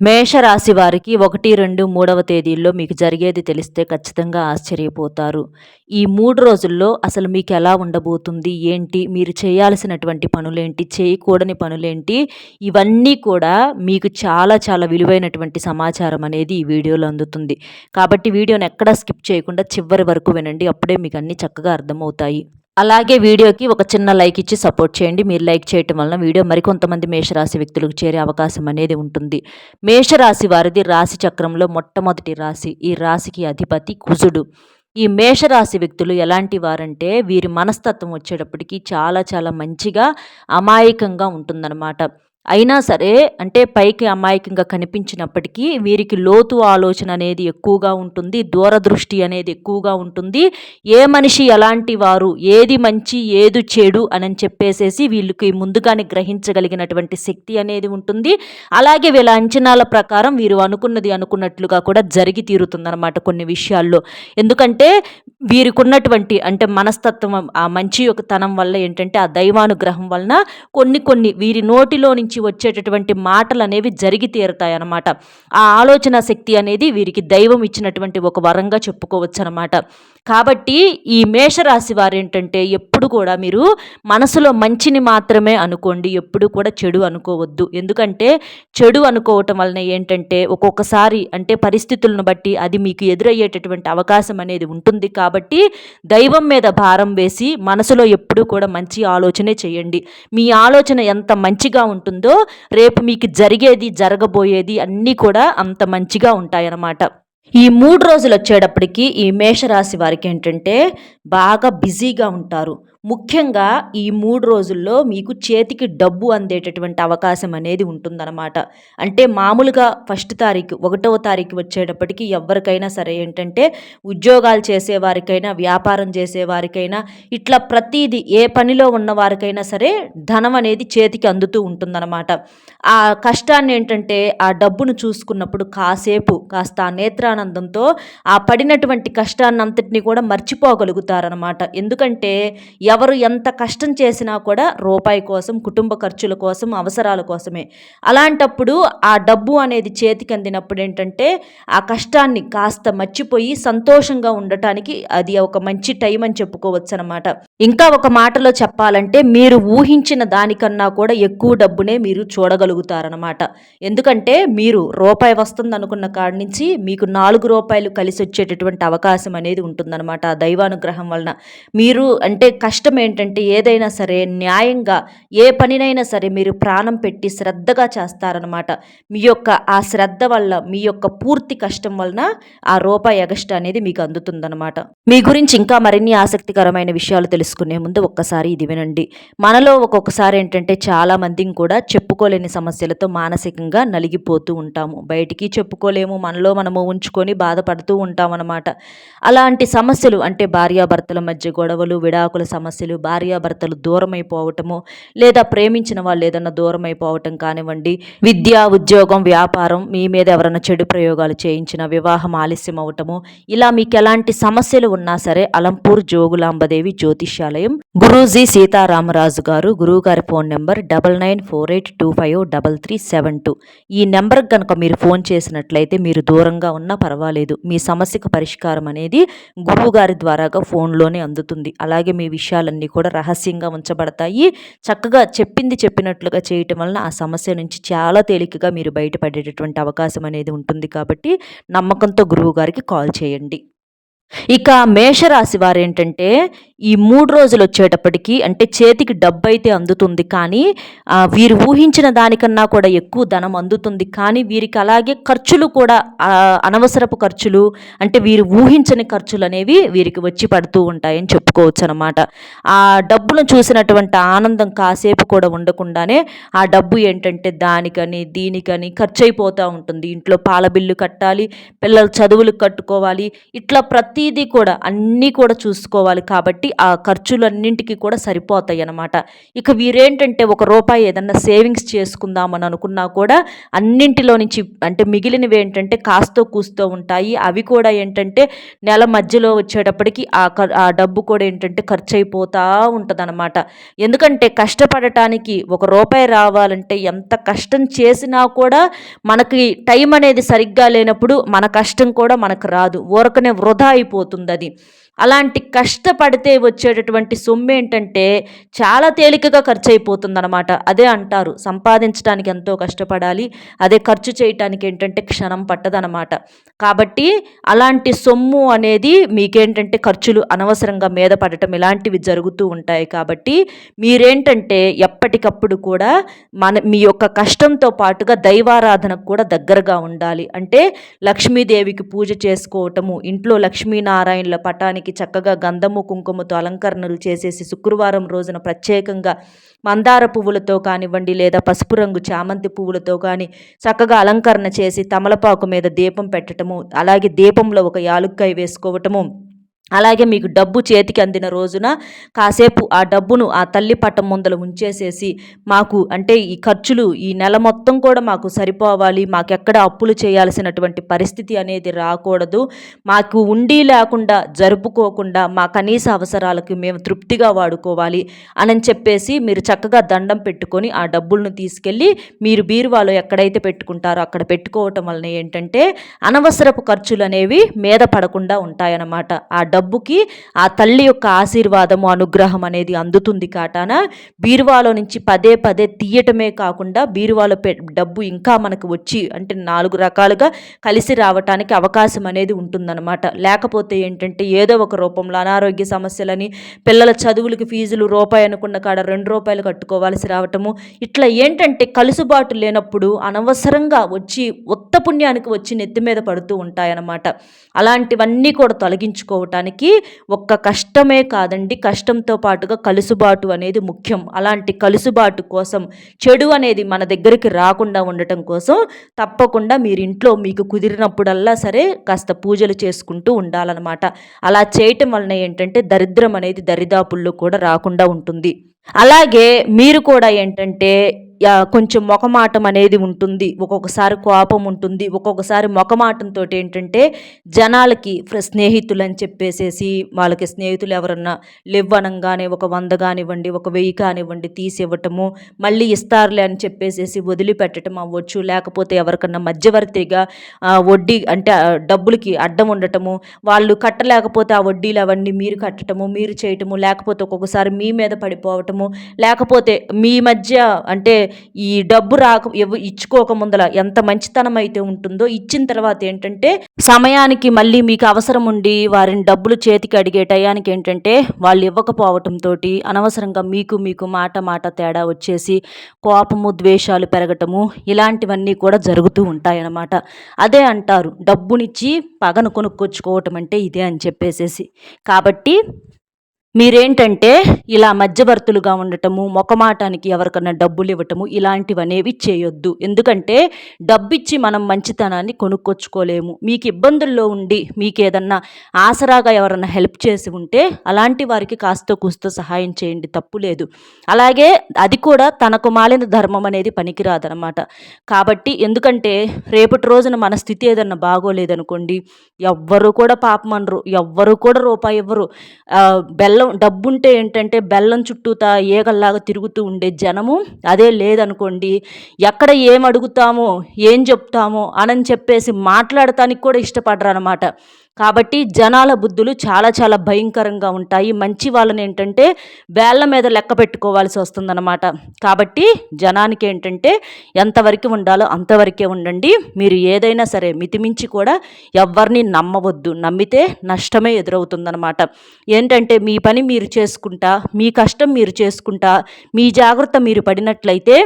మేషరాశి వారికి ఒకటి రెండు మూడవ తేదీల్లో మీకు జరిగేది తెలిస్తే ఖచ్చితంగా ఆశ్చర్యపోతారు. ఈ మూడు రోజుల్లో అసలు మీకు ఎలా ఉండబోతుంది? ఏంటి? మీరు చేయాల్సినటువంటి పనులేంటి? చేయకూడని పనులేంటి? ఇవన్నీ కూడా మీకు చాలా చాలా విలువైనటువంటి సమాచారం అనేది ఈ వీడియోలో అందుతుంది. కాబట్టి వీడియోని ఎక్కడా స్కిప్ చేయకుండా చివరి వరకు వినండి. అప్పుడే మీకు అన్నీ చక్కగా అర్థమవుతాయి. అలాగే వీడియోకి ఒక చిన్న లైక్ ఇచ్చి సపోర్ట్ చేయండి. మీరు లైక్ చేయటం వలన వీడియో మరికొంతమంది మేషరాశి వ్యక్తులకు చేరే అవకాశం అనేది ఉంటుంది. మేషరాశి వారిది రాశి చక్రంలో మొట్టమొదటి రాశి. ఈ రాశికి అధిపతి కుజుడు. ఈ మేషరాశి వ్యక్తులు ఎలాంటి వారంటే వీరి మనస్తత్వం వచ్చేటప్పటికి చాలా చాలా మంచిగా అమాయకంగా ఉంటుందన్నమాట. అయినా సరే అంటే పైకి అమాయకంగా కనిపించినప్పటికీ వీరికి లోతు ఆలోచన అనేది ఎక్కువగా ఉంటుంది దూరదృష్టి అనేది ఎక్కువగా ఉంటుంది. ఏ మనిషి ఎలాంటి వారు ఏది మంచి ఏది చెడు అని చెప్పేసేసి వీళ్ళకి ముందుగానే గ్రహించగలిగినటువంటి శక్తి అనేది ఉంటుంది. అలాగే వీళ్ళ అంచనాల ప్రకారం వీరు అనుకున్నది అనుకున్నట్లుగా కూడా జరిగి తీరుతుందన్నమాట కొన్ని విషయాల్లో. ఎందుకంటే వీరికి ఉన్నటువంటి అంటే మనస్తత్వం ఆ మంచి యొక్క తనం వల్ల ఏంటంటే ఆ దైవానుగ్రహం వలన కొన్ని కొన్ని వీరి నోటిలో నుంచి వచ్చేటటువంటి మాటలు అనేవి జరిగి తీరుతాయి అన్నమాట ఆ ఆలోచన శక్తి అనేది వీరికి దైవం ఇచ్చినటువంటి ఒక వరంగా చెప్పుకోవచ్చు అనమాట కాబట్టి ఈ మేషరాశి వారు ఏంటంటే ఎప్పుడు కూడా మీరు మనసులో మంచిని మాత్రమే అనుకోండి ఎప్పుడు కూడా చెడు అనుకోవద్దు. ఎందుకంటే చెడు అనుకోవటం వలన ఏంటంటే ఒక్కొక్కసారి అంటే పరిస్థితులను బట్టి అది మీకు ఎదురయ్యేటటువంటి అవకాశం అనేది ఉంటుంది. కాబట్టి దైవం మీద భారం వేసి మనసులో ఎప్పుడు కూడా మంచి ఆలోచనే చేయండి. మీ ఆలోచన ఎంత మంచిగా ఉంటుందో రేపు మీకు జరిగేది జరగబోయేది అన్నీ కూడా అంత మంచిగా ఉంటాయన్నమాట. ఈ మూడు రోజులు వచ్చేటప్పటికి ఈ మేషరాశి వారికి ఏంటంటే బాగా బిజీగా ఉంటారు. ముఖ్యంగా ఈ మూడు రోజుల్లో మీకు చేతికి డబ్బు అందేటటువంటి అవకాశం అనేది ఉంటుందన్నమాట. అంటే మామూలుగా ఫస్ట్ తారీఖు ఒకటవ తారీఖు వచ్చేటప్పటికి ఎవరికైనా సరే ఏంటంటే ఉద్యోగాలు చేసేవారికైనా వ్యాపారం చేసేవారికైనా ఇట్లా ప్రతీది ఏ పనిలో ఉన్నవారికైనా సరే ధనం అనేది చేతికి అందుతూ ఉంటుందన్నమాట. ఆ కష్టాన్ని ఏంటంటే ఆ డబ్బును చూసుకున్నప్పుడు కాసేపు కాస్త ఆ నేత్రానందంతో ఆ పడినటువంటి కష్టాన్ని అంతటిని కూడా మర్చిపోగలుగుతారనమాట ఎందుకంటే ఎవరు ఎంత కష్టం చేసినా కూడా రూపాయి కోసం కుటుంబ ఖర్చుల కోసం అవసరాల కోసమే. అలాంటప్పుడు ఆ డబ్బు అనేది చేతికి అందినప్పుడు ఏంటంటే ఆ కష్టాన్ని కాస్త మర్చిపోయి సంతోషంగా ఉండటానికి అది ఒక మంచి టైం అని చెప్పుకోవచ్చు అనమాట ఇంకా ఒక మాటలో చెప్పాలంటే మీరు ఊహించిన దానికన్నా కూడా ఎక్కువ డబ్బునే మీరు చూడగలుగుతారనమాట ఎందుకంటే మీరు రూపాయి వస్తుంది అనుకున్న కాడి నుంచి మీకు నాలుగు రూపాయలు కలిసి వచ్చేటటువంటి అవకాశం అనేది ఉంటుందన్నమాట ఆ దైవానుగ్రహం వలన. మీరు అంటే కష్టం ఏంటంటే ఏదైనా సరే న్యాయంగా ఏ పనినైనా సరే మీరు ప్రాణం పెట్టి శ్రద్ధగా చేస్తారనమాట మీ యొక్క ఆ శ్రద్ధ వల్ల మీ యొక్క పూర్తి కష్టం వలన ఆ రూపాయి ఎగస్ట్ అనేది మీకు అందుతుందన్నమాట. మీ గురించి ఇంకా మరిన్ని ఆసక్తికరమైన విషయాలు తెలుసు తెలుసుకునే ముందు ఒక్కసారి ఇది వినండి. మనలో ఒక్కొక్కసారి ఏంటంటే చాలా మందిని కూడా చెప్పుకోలేని సమస్యలతో మానసికంగా నలిగిపోతూ ఉంటాము. బయటికి చెప్పుకోలేము మనలో మనము ఉంచుకొని బాధపడుతూ ఉంటామన్నమాట. అలాంటి సమస్యలు అంటే భార్యాభర్తల మధ్య గొడవలు విడాకుల సమస్యలు భార్యాభర్తలు దూరం అయిపోవటము లేదా ప్రేమించిన వాళ్ళు ఏదన్నా దూరం అయిపోవటం కానివ్వండి విద్య ఉద్యోగం వ్యాపారం మీ మీద ఎవరైనా చెడు ప్రయోగాలు చేయించిన వివాహం ఆలస్యం అవటము ఇలా మీకు ఎలాంటి సమస్యలు ఉన్నా సరే అలంపూర్ జోగులాంబదేవి జ్యోతిష్యాలయం గురూజీ సీతారామరాజు గారు గురువు గారి phone number double nine four eight two five double three seven two. ఈ నెంబర్కి కనుక మీరు ఫోన్ చేసినట్లయితే మీరు దూరంగా ఉన్నా పర్వాలేదు. మీ సమస్యకు పరిష్కారం అనేది గురువుగారి ద్వారాగా ఫోన్లోనే అందుతుంది. అలాగే మీ విషయాలన్నీ కూడా రహస్యంగా ఉంచబడతాయి. చక్కగా చెప్పింది చెప్పినట్లుగా చేయటం వలన ఆ సమస్య నుంచి చాలా తేలికగా మీరు బయటపడేటటువంటి అవకాశం అనేది ఉంటుంది కాబట్టి నమ్మకంతో గురువు గారికి కాల్ చేయండి. ఇక మేషరాశి వారు ఏంటంటే ఈ మూడు రోజులు వచ్చేటప్పటికి అంటే చేతికి డబ్బు అయితే అందుతుంది కానీ వీరు ఊహించిన దానికన్నా కూడా ఎక్కువ ధనం అందుతుంది కానీ వీరికి అలాగే ఖర్చులు కూడా అనవసరపు ఖర్చులు అంటే వీరు ఊహించని ఖర్చులు అనేవి వీరికి వచ్చి పడుతూ ఉంటాయని చెప్పుకోవచ్చు అనమాట ఆ డబ్బును చూసినటువంటి ఆనందం కాసేపు కూడా ఉండకుండానే ఆ డబ్బు ఏంటంటే దానికని దీనికని ఖర్చు అయిపోతూ ఉంటుంది. ఇంట్లో పాల బిల్లు కట్టాలి పిల్లల చదువులు కట్టుకోవాలి ఇట్లా ప్రతి ప్రతిదీ కూడా అన్నీ కూడా చూసుకోవాలి కాబట్టి ఆ ఖర్చులన్నింటికి కూడా సరిపోతాయి అన్నమాట. ఇక వీరేంటంటే ఒక రూపాయి ఏదన్నా సేవింగ్స్ చేసుకుందామని అనుకున్నా కూడా అన్నింటిలో నుంచి అంటే మిగిలినవి ఏంటంటే కాస్తో కూస్తూ ఉంటాయి. అవి కూడా ఏంటంటే నెల మధ్యలో వచ్చేటప్పటికి ఆ ఆ డబ్బు కూడా ఏంటంటే ఖర్చు అయిపోతూ ఉంటుంది ఎందుకంటే కష్టపడటానికి ఒక రూపాయి రావాలంటే ఎంత కష్టం చేసినా కూడా మనకి టైం అనేది సరిగ్గా లేనప్పుడు మన కష్టం కూడా మనకు రాదు. ఊరకనే వృధా అయిపోతుంది అది అలాంటి కష్టపడితే వచ్చేటటువంటి సొమ్ము ఏంటంటే చాలా తేలికగా ఖర్చు అయిపోతుందన్నమాట అదే అంటారు. సంపాదించడానికి ఎంతో కష్టపడాలి. అదే ఖర్చు చేయటానికి ఏంటంటే క్షణం పట్టదనమాట కాబట్టి అలాంటి సొమ్ము అనేది మీకేంటంటే ఖర్చులు అనవసరంగా మీద పడటం ఇలాంటివి జరుగుతూ ఉంటాయి. కాబట్టి మీరేంటంటే ఎప్పటికప్పుడు కూడా మన మీ యొక్క కష్టంతో పాటుగా దైవారాధనకు కూడా దగ్గరగా ఉండాలి. అంటే లక్ష్మీదేవికి పూజ చేసుకోవటము ఇంట్లో లక్ష్మీనారాయణల పటానికి వారికి చక్కగా గంధము కుంకుమతో అలంకరణలు చేసేసి శుక్రవారం రోజున ప్రత్యేకంగా మందార పువ్వులతో కానివ్వండి లేదా పసుపు రంగు చామంతి పువ్వులతో కానీ చక్కగా అలంకరణ చేసి తమలపాకు మీద దీపం పెట్టడము అలాగే దీపంలో ఒక యాలుక్కాయ వేసుకోవటము. అలాగే మీకు డబ్బు చేతికి అందిన రోజున కాసేపు ఆ డబ్బును ఆ తల్లి పట్టం ముందల ఉంచేసేసి మాకు అంటే ఈ ఖర్చులు ఈ నెల మొత్తం కూడా మాకు సరిపోవాలి మాకెక్కడ అప్పులు చేయాల్సినటువంటి పరిస్థితి అనేది రాకూడదు. మాకు ఉండి లేకుండా జరుపుకోకుండా మా కనీస అవసరాలకు మేము తృప్తిగా వాడుకోవాలి అని చెప్పేసి మీరు చక్కగా దండం పెట్టుకొని ఆ డబ్బులను తీసుకెళ్ళి మీరు బీరువాలో ఎక్కడైతే పెట్టుకుంటారో అక్కడ పెట్టుకోవటం వలన ఏంటంటే అనవసరపు ఖర్చులు అనేవి మీద పడకుండా ఉంటాయన్నమాట. ఆ డబ్బుకి ఆ తల్లి యొక్క ఆశీర్వాదము అనుగ్రహం అనేది అందుతుంది కాటాన. బీరువాలో నుంచి పదే పదే తీయటమే కాకుండా బీరువాలో డబ్బు ఇంకా మనకు వచ్చి అంటే నాలుగు రకాలుగా కలిసి రావటానికి అవకాశం అనేది ఉంటుందన్నమాట. లేకపోతే ఏంటంటే ఏదో ఒక రూపంలో అనారోగ్య సమస్యలని పిల్లల చదువులకి ఫీజులు రూపాయి అనుకున్న కాడ రెండు రూపాయలు కట్టుకోవాల్సి రావటము. ఇట్లా ఏంటంటే కలుసుబాటు లేనప్పుడు అనవసరంగా వచ్చి ఉత్త పుణ్యానికి వచ్చి నెత్తి మీద పడుతూ ఉంటాయన్నమాట. అలాంటివన్నీ కూడా తొలగించుకోవటానికి దానికి ఒక్క కష్టమే కాదండి. కష్టంతో పాటుగా కలుసుబాటు అనేది ముఖ్యం. అలాంటి కలుసుబాటు కోసం చెడు అనేది మన దగ్గరికి రాకుండా ఉండటం కోసం తప్పకుండా మీరు ఇంట్లో మీకు కుదిరినప్పుడల్లా సరే కాస్త పూజలు చేసుకుంటూ ఉండాలన్నమాట. అలా చేయటం వలన ఏంటంటే దరిద్రం అనేది దరిదాపుల్లో కూడా రాకుండా ఉంటుంది. అలాగే మీరు కూడా ఏంటంటే కొంచెం మొఖమాటం అనేది ఉంటుంది. ఒక్కొక్కసారి కోపం ఉంటుంది. ఒక్కొక్కసారి మొఖమాటంతో ఏంటంటే జనాలకి స్నేహితులు అని చెప్పేసేసి వాళ్ళకి స్నేహితులు ఎవరన్నా లివ్వనంగానే ఒక వంద కానివ్వండి ఒక వెయ్యి కానివ్వండి తీసి ఇవ్వటము మళ్ళీ ఇస్తారులే అని చెప్పేసేసి వదిలిపెట్టడం అవ్వచ్చు. లేకపోతే ఎవరికన్నా మధ్యవర్తిగా వడ్డీ అంటే డబ్బులకి అడ్డం ఉండటము వాళ్ళు కట్టలేకపోతే ఆ వడ్డీలు అవన్నీ మీరు కట్టటము మీరు చేయటము లేకపోతే ఒక్కొక్కసారి మీ మీద పడిపోవటము లేకపోతే మీ మధ్య అంటే ఈ డబ్బు రాక ఇచ్చుకోక ముందల ఎంత మంచితనం అయితే ఉంటుందో ఇచ్చిన తర్వాత ఏంటంటే సమయానికి మళ్ళీ మీకు అవసరం ఉండి వారిని డబ్బులు చేతికి అడిగే టయానికి ఏంటంటే వాళ్ళు ఇవ్వకపోవటంతో అనవసరంగా మీకు మీకు మాట మాట తేడా వచ్చేసి కోపము ద్వేషాలు పెరగటము ఇలాంటివన్నీ కూడా జరుగుతూ ఉంటాయన్నమాట. అదే అంటారు డబ్బునిచ్చి పగను కొనుక్కొచ్చుకోవటం అంటే ఇదే అని చెప్పేసేసి. కాబట్టి మీరేంటంటే ఇలా మధ్యవర్తులుగా ఉండటము మొకమాటానికి ఎవరికన్నా డబ్బులు ఇవ్వటము ఇలాంటివనేవి చేయొద్దు. ఎందుకంటే డబ్బిచ్చి మనం మంచితనాన్ని కొనుక్కొచ్చుకోలేము. మీకు ఇబ్బందుల్లో ఉండి మీకు ఏదన్నా ఆసరాగా ఎవరన్నా హెల్ప్ చేసి ఉంటే అలాంటి వారికి కాస్త కూస్తో సహాయం చేయండి తప్పు లేదు. అలాగే అది కూడా తనకు మాలిన ధర్మం అనేది పనికిరాదనమాట కాబట్టి ఎందుకంటే రేపటి రోజున మన స్థితి ఏదన్నా బాగోలేదనుకోండి ఎవ్వరు కూడా పాపమనరు ఎవ్వరు కూడా రూపాయి ఇవ్వరు. బెల్ల బెల్లం డబ్బుంటే ఏంటంటే బెల్లం చుట్టూతా ఏగల్లాగా తిరుగుతూ ఉండే జనము అదే లేదనుకోండి. ఎక్కడ ఏం అడుగుతామో ఏం చెప్తామో అని చెప్పేసి మాట్లాడటానికి కూడా ఇష్టపడరు అనమాట కాబట్టి జనాల బుద్ధులు చాలా చాలా భయంకరంగా ఉంటాయి. మంచి వాళ్ళని ఏంటంటే వేళ్ళ మీద లెక్క పెట్టుకోవాల్సి వస్తుందన్నమాట. కాబట్టి జనానికి ఏంటంటే ఎంతవరకు ఉండాలో అంతవరకే ఉండండి. మీరు ఏదైనా సరే మితిమించి కూడా ఎవరిని నమ్మవద్దు. నమ్మితే నష్టమే ఎదురవుతుందన్నమాట. ఏంటంటే మీ పని మీరు చేసుకుంటా మీ కష్టం మీరు చేసుకుంటా మీ జాగ్రత్త మీరు పడినట్లయితే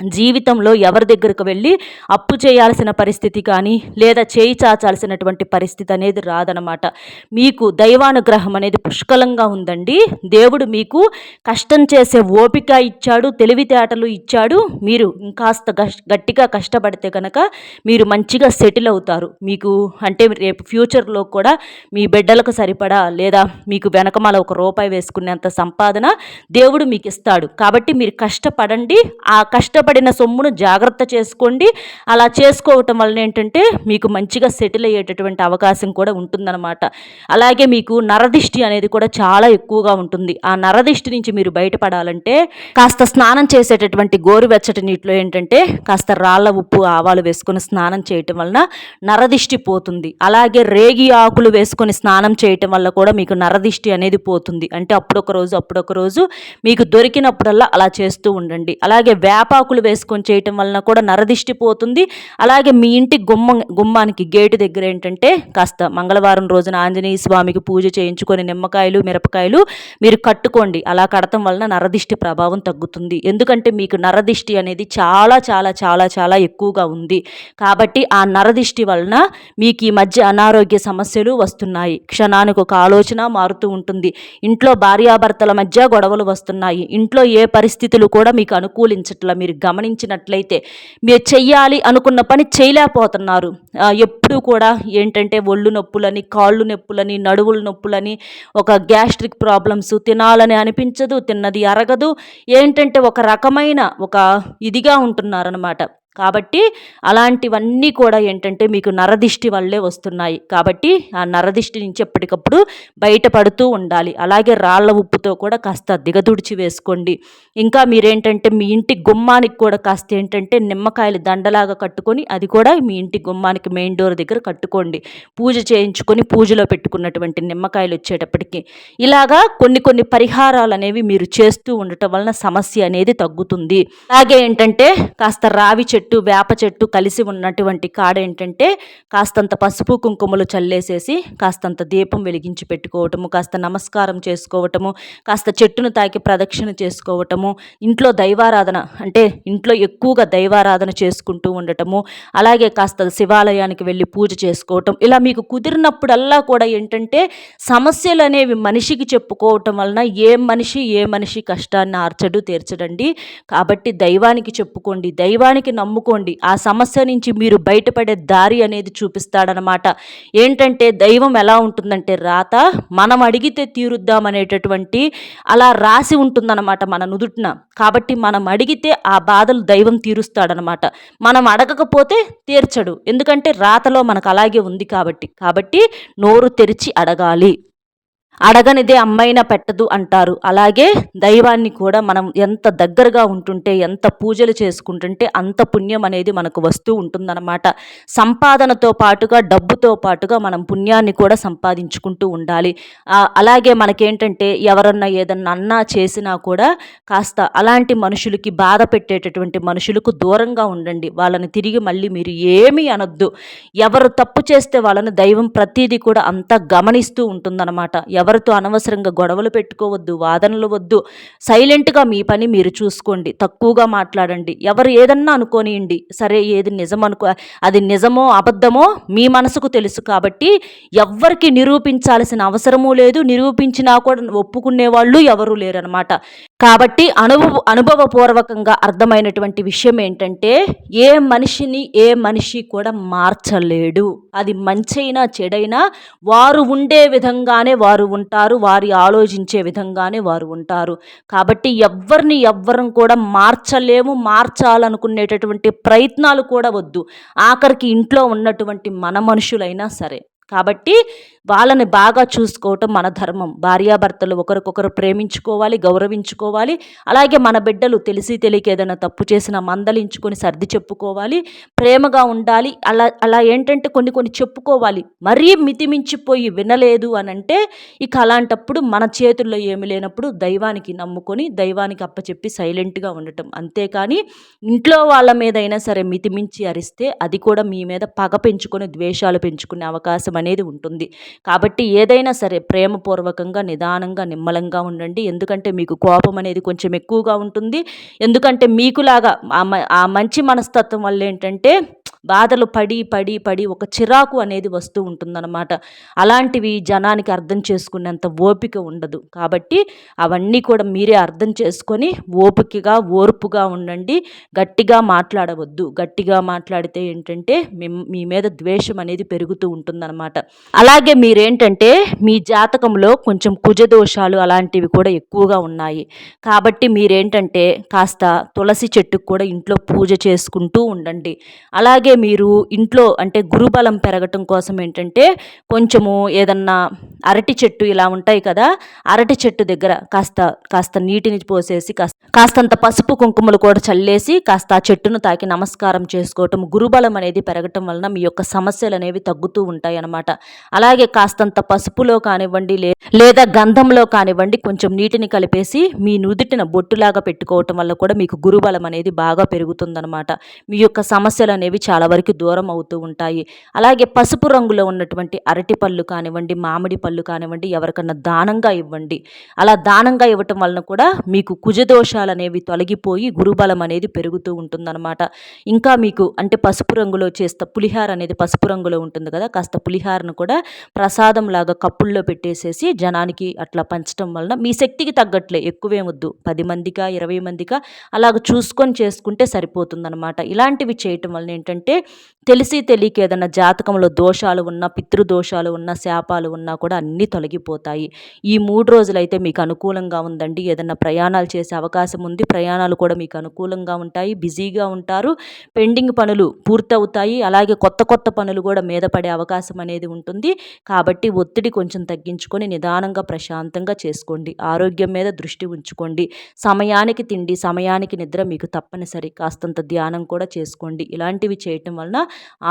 జీవితంలో ఎవరి దగ్గరకు వెళ్ళి అప్పు చేయాల్సిన పరిస్థితి కానీ లేదా చేయి చాచాల్సినటువంటి పరిస్థితి అనేది రాదనమాట మీకు దైవానుగ్రహం అనేది పుష్కలంగా ఉందండి. దేవుడు మీకు కష్టం చేసే ఓపిక ఇచ్చాడు తెలివితేటలు ఇచ్చాడు. మీరు ఇంకాస్త గట్టిగా కష్టపడితే కనుక మీరు మంచిగా సెటిల్ అవుతారు. మీకు అంటే రేపు ఫ్యూచర్లో కూడా మీ బిడ్డలకు సరిపడా లేదా మీకు వెనకమాల ఒక రూపాయి వేసుకునేంత సంపాదన దేవుడు మీకు ఇస్తాడు. కాబట్టి మీరు కష్టపడండి. ఆ కష్ట పడిన సొమ్మును జాగ్రత్త చేసుకోండి. అలా చేసుకోవటం వలన ఏంటంటే మీకు మంచిగా సెటిల్ అయ్యేటటువంటి అవకాశం కూడా ఉంటుందన్నమాట. అలాగే మీకు నరదిష్టి అనేది కూడా చాలా ఎక్కువగా ఉంటుంది. ఆ నరదిష్టి నుంచి మీరు బయటపడాలంటే కాస్త స్నానం చేసేటటువంటి గోరువెచ్చటి నీటిలో ఏంటంటే కాస్త రాళ్ళ ఉప్పు ఆవాలు వేసుకొని స్నానం చేయటం వలన నరదిష్టి పోతుంది. అలాగే రేగి ఆకులు వేసుకొని స్నానం చేయటం వల్ల కూడా మీకు నరదిష్టి అనేది పోతుంది. అంటే అప్పుడొక రోజు అప్పుడొక రోజు మీకు దొరికినప్పుడల్లా అలా చేస్తూ ఉండండి. అలాగే వేపాకులు ముగ్గులు వేసుకొని చేయటం వలన కూడా నరదిష్టి పోతుంది. అలాగే మీ ఇంటి గుమ్మ గుమ్మానికి గేటు దగ్గర ఏంటంటే కాస్త మంగళవారం రోజున ఆంజనేయ స్వామికి పూజ చేయించుకొని నిమ్మకాయలు మిరపకాయలు మీరు కట్టుకోండి. అలా కడటం వలన నరదిష్టి ప్రభావం తగ్గుతుంది. ఎందుకంటే మీకు నరదిష్టి అనేది చాలా చాలా చాలా చాలా ఎక్కువగా ఉంది. కాబట్టి ఆ నరదిష్టి వలన మీకు ఈ మధ్య అనారోగ్య సమస్యలు వస్తున్నాయి. క్షణానికి ఒక ఆలోచన మారుతూ ఉంటుంది. ఇంట్లో భార్యాభర్తల మధ్య గొడవలు వస్తున్నాయి. ఇంట్లో ఏ పరిస్థితులు కూడా మీకు అనుకూలించట్ల మీరు గమనించినట్లయితే మీరు చెయ్యాలి అనుకున్న పని చేయలేకపోతున్నారు. ఎప్పుడు కూడా ఏంటంటే ఒళ్ళు నొప్పులని కాళ్ళు నొప్పులని నడువుల నొప్పులని ఒక గ్యాస్ట్రిక్ ప్రాబ్లమ్స్ తినాలని అనిపించదు తిన్నది అరగదు ఏంటంటే ఒక రకమైన ఒక ఇదిగా ఉంటున్నారనమాట కాబట్టి అలాంటివన్నీ కూడా ఏంటంటే మీకు నరదిష్టి వల్లే వస్తున్నాయి. కాబట్టి ఆ నరదిష్టి నుంచి ఎప్పటికప్పుడు బయటపడుతూ ఉండాలి. అలాగే రాళ్ళ ఉప్పుతో కూడా కాస్త దిగదుడిచి వేసుకోండి. ఇంకా మీరేంటంటే మీ ఇంటి గుమ్మానికి కూడా కాస్త ఏంటంటే నిమ్మకాయలు దండలాగా కట్టుకొని అది కూడా మీ ఇంటి గుమ్మానికి మెయిన్ డోర్ దగ్గర కట్టుకోండి. పూజ చేయించుకొని పూజలో పెట్టుకున్నటువంటి నిమ్మకాయలు వచ్చేటప్పటికి. ఇలాగా కొన్ని కొన్ని పరిహారాలు అనేవి మీరు చేస్తూ ఉండటం వలన సమస్య అనేది తగ్గుతుంది. అలాగే ఏంటంటే కాస్త రావి చెట్టు చెట్టు వేప చెట్టు కలిసి ఉన్నటువంటి కాడ ఏంటంటే కాస్తంత పసుపు కుంకుమలు చల్లేసేసి కాస్తంత దీపం వెలిగించి పెట్టుకోవటము కాస్త నమస్కారం చేసుకోవటము కాస్త చెట్టును తాకి ప్రదక్షిణ చేసుకోవటము ఇంట్లో దైవారాధన అంటే ఇంట్లో ఎక్కువగా దైవారాధన చేసుకుంటూ ఉండటము అలాగే కాస్త శివాలయానికి వెళ్ళి పూజ చేసుకోవటం. ఇలా మీకు కుదిరినప్పుడల్లా కూడా ఏంటంటే సమస్యలు అనేవి మనిషికి చెప్పుకోవటం వలన ఏ మనిషి ఏ మనిషి కష్టాన్ని ఆర్చడు తీర్చడండి. కాబట్టి దైవానికి చెప్పుకోండి. దైవానికి నమ్ము నమ్ముకోండి. ఆ సమస్య నుంచి మీరు బయటపడే దారి అనేది చూపిస్తాడనమాట ఏంటంటే దైవం ఎలా ఉంటుందంటే రాత మనం అడిగితే తీరుద్దాం అనేటటువంటి అలా రాసి ఉంటుందన్నమాట మన నుదుటిన. కాబట్టి మనం అడిగితే ఆ బాధలు దైవం తీరుస్తాడనమాట మనం అడగకపోతే తీర్చడు. ఎందుకంటే రాతలో మనకు అలాగే ఉంది కాబట్టి. కాబట్టి నోరు తెరిచి అడగాలి. అడగనిదే అమ్మైనా పెట్టదు అంటారు. అలాగే దైవాన్ని కూడా మనం ఎంత దగ్గరగా ఉంటుంటే ఎంత పూజలు చేసుకుంటుంటే అంత పుణ్యం అనేది మనకు వస్తూ ఉంటుందన్నమాట. సంపాదనతో పాటుగా డబ్బుతో పాటుగా మనం పుణ్యాన్ని కూడా సంపాదించుకుంటూ ఉండాలి. అలాగే మనకేంటంటే ఎవరన్నా ఏదన్నా అన్నా చేసినా కూడా కాస్త అలాంటి మనుషులకి బాధ పెట్టేటటువంటి మనుషులకు దూరంగా ఉండండి. వాళ్ళని తిరిగి మళ్ళీ మీరు ఏమీ అనొద్దు. ఎవరు తప్పు చేస్తే వాళ్ళని దైవం ప్రతిదీ కూడా అంతా గమనిస్తూ ఉంటుందన్నమాట. ఎవరితో అనవసరంగా గొడవలు పెట్టుకోవద్దు వాదనలు వద్దు. సైలెంట్గా మీ పని మీరు చూసుకోండి. తక్కువగా మాట్లాడండి. ఎవరు ఏదన్నా అనుకోనియండి. సరే ఏది నిజం అనుకో అది నిజమో అబద్ధమో మీ మనసుకు తెలుసు కాబట్టి ఎవ్వరికి నిరూపించాల్సిన అవసరమూ లేదు. నిరూపించినా కూడా ఒప్పుకునే వాళ్ళు ఎవరూ లేరనమాట కాబట్టి అనుభవ అనుభవపూర్వకంగా అర్థమైనటువంటి విషయం ఏంటంటే ఏ మనిషిని ఏ మనిషి కూడా మార్చలేడు. అది మంచైనా చెడైనా వారు ఉండే విధంగానే వారు ఉంటారు వారి ఆలోచించే విధంగానే వారు ఉంటారు. కాబట్టి ఎవరిని ఎవ్వరం కూడా మార్చలేము మార్చాలనుకునేటటువంటి ప్రయత్నాలు కూడా వద్దు. ఆఖరికి ఇంట్లో ఉన్నటువంటి మన మనుషులైనా సరే. కాబట్టి వాళ్ళని బాగా చూసుకోవటం మన ధర్మం. భార్యాభర్తలు ఒకరికొకరు ప్రేమించుకోవాలి గౌరవించుకోవాలి. అలాగే మన బిడ్డలు తెలిసి తెలియక ఏదైనా తప్పు చేసినా మందలించుకొని సర్ది చెప్పుకోవాలి. ప్రేమగా ఉండాలి. అలా అలా ఏంటంటే కొన్ని కొన్ని చెప్పుకోవాలి. మరీ మితిమించిపోయి వినలేదు అని అంటే ఇక అలాంటప్పుడు మన చేతుల్లో ఏమి లేనప్పుడు దైవానికి నమ్ముకొని దైవానికి అప్పచెప్పి సైలెంట్గా ఉండటం. అంతేకాని ఇంట్లో వాళ్ళ మీద అయినా సరే మితిమించి అరిస్తే అది కూడా మీ మీద పగ పెంచుకొని ద్వేషాలు పెంచుకునే అవకాశం అనేది ఉంటుంది. కాబట్టి ఏదైనా సరే ప్రేమపూర్వకంగా నిదానంగా నిమ్మలంగా ఉండండి. ఎందుకంటే మీకు కోపం అనేది కొంచెం ఎక్కువగా ఉంటుంది. ఎందుకంటే మీకులాగా ఆ మంచి మనస్తత్వం వల్ల ఏంటంటే బాధలు పడి పడి పడి ఒక చిరాకు అనేది వస్తూ ఉంటుందన్నమాట. అలాంటివి జనానికి అర్థం చేసుకునేంత ఓపిక ఉండదు. కాబట్టి అవన్నీ కూడా మీరే అర్థం చేసుకొని ఓపికగా ఓర్పుగా ఉండండి. గట్టిగా మాట్లాడవద్దు. గట్టిగా మాట్లాడితే ఏంటంటే మీ మీద ద్వేషం అనేది పెరుగుతూ ఉంటుందన్నమాట. అలాగే మీరేంటంటే మీ జాతకంలో కొంచెం కుజదోషాలు అలాంటివి కూడా ఎక్కువగా ఉన్నాయి. కాబట్టి మీరేంటంటే కాస్త తులసి చెట్టుకు కూడా ఇంట్లో పూజ చేసుకుంటూ ఉండండి. అలాగే మీరు ఇంట్లో అంటే గురుబలం పెరగటం కోసం ఏంటంటే కొంచెము ఏదన్నా అరటి చెట్టు ఇలా ఉంటాయి కదా అరటి చెట్టు దగ్గర కాస్త కాస్త నీటిని పోసేసి కాస్త కాస్తంత పసుపు కుంకుమలు కూడా చల్లేసి కాస్త ఆ చెట్టును తాకి నమస్కారం చేసుకోవటం గురుబలం అనేది పెరగటం వలన మీ యొక్క సమస్యలు అనేవి తగ్గుతూ ఉంటాయి అన్నమాట అలాగే కాస్తంత పసుపులో కానివ్వండి లేదా గంధంలో కానివ్వండి కొంచెం నీటిని కలిపేసి మీ నుదుటిన బొట్టులాగా పెట్టుకోవటం వల్ల కూడా మీకు గురుబలం అనేది బాగా పెరుగుతుందనమాట మీ యొక్క సమస్యలు అనేవి చాలా వరకు దూరం అవుతూ ఉంటాయి. అలాగే పసుపు రంగులో ఉన్నటువంటి అరటి పళ్ళు కానివ్వండి మామిడి పళ్ళు కానివ్వండి ఎవరికన్నా దానంగా ఇవ్వండి. అలా దానంగా ఇవ్వటం వలన కూడా మీకు కుజదోషాలు అనేవి తొలగిపోయి గురుబలం అనేది పెరుగుతూ ఉంటుందన్నమాట. ఇంకా మీకు అంటే పసుపు రంగులో చేస్తే పులిహార అనేది పసుపు రంగులో ఉంటుంది కదా కాస్త పులిహారను కూడా ప్రసాదం లాగా కప్పుల్లో పెట్టేసేసి జనానికి అట్లా పంచడం వలన మీ శక్తికి తగ్గట్లే ఎక్కువేమొద్దు పది మందికా ఇరవై మందికా అలాగ చూసుకొని చేసుకుంటే సరిపోతుందన్నమాట. ఇలాంటివి చేయటం వలన ఏంటంటే తెలిసి తెలియక ఏదైనా జాతకంలో దోషాలు ఉన్నా పితృదోషాలు ఉన్నా శాపాలు ఉన్నా కూడా అన్నీ తొలగిపోతాయి. ఈ మూడు రోజులైతే మీకు అనుకూలంగా ఉందండి. ఏదైనా ప్రయాణాలు చేసే అవకాశం అవకాశం ఉంది. ప్రయాణాలు కూడా మీకు అనుకూలంగా ఉంటాయి. బిజీగా ఉంటారు. పెండింగ్ పనులు పూర్తవుతాయి. అలాగే కొత్త కొత్త పనులు కూడా మీద పడే అవకాశం అనేది ఉంటుంది. కాబట్టి ఒత్తిడి కొంచెం తగ్గించుకొని నిదానంగా ప్రశాంతంగా చేసుకోండి. ఆరోగ్యం మీద దృష్టి ఉంచుకోండి. సమయానికి తిండి సమయానికి నిద్ర మీకు తప్పనిసరి. కాస్తంత ధ్యానం కూడా చేసుకోండి. ఇలాంటివి చేయటం వలన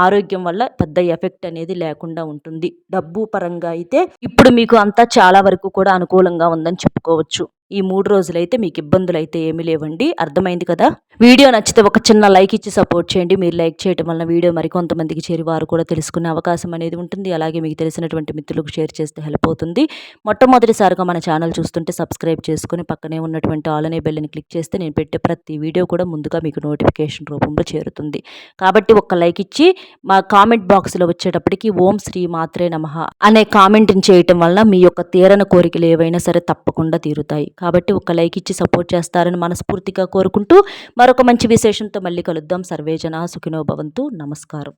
ఆరోగ్యం వల్ల పెద్ద ఎఫెక్ట్ అనేది లేకుండా ఉంటుంది. డబ్బు పరంగా అయితే ఇప్పుడు మీకు అంతా చాలా వరకు కూడా అనుకూలంగా ఉందని చెప్పుకోవచ్చు. ఈ మూడు రోజులైతే మీకు ఇబ్బందులు అయితే ఏమీ లేవండి. అర్థమైంది కదా? వీడియో నచ్చితే ఒక చిన్న లైక్ ఇచ్చి సపోర్ట్ చేయండి. మీరు లైక్ చేయడం వల్ల వీడియో మరికొంతమందికి చేరి వారు కూడా తెలుసుకునే అవకాశం అనేది ఉంటుంది. అలాగే మీకు తెలిసినటువంటి మిత్రులకు షేర్ చేస్తే హెల్ప్ అవుతుంది. మొట్టమొదటిసారిగా మన ఛానల్ చూస్తుంటే సబ్స్క్రైబ్ చేసుకుని పక్కనే ఉన్నటువంటి ఆల్ అనే బెల్ని క్లిక్ చేస్తే నేను పెట్టే ప్రతి వీడియో కూడా ముందుగా మీకు నోటిఫికేషన్ రూపంలో చేరుతుంది. కాబట్టి ఒక లైక్ ఇచ్చి మా కామెంట్ బాక్స్లో వచ్చేటప్పటికి ఓం శ్రీ మాత్రే నమ అనే కామెంట్ని చేయటం వల్ల మీ యొక్క తీరన కోరికలు ఏవైనా సరే తప్పకుండా తీరుతాయి. కాబట్టి ఒక లైక్ ఇచ్చి సపోర్ట్ చేస్తారని మనస్ఫూర్తిగా కోరుకుంటూ మరొక మంచి విశేషంతో మళ్ళీ కలుద్దాం. సర్వేజన సుఖినో భవంతు. నమస్కారం.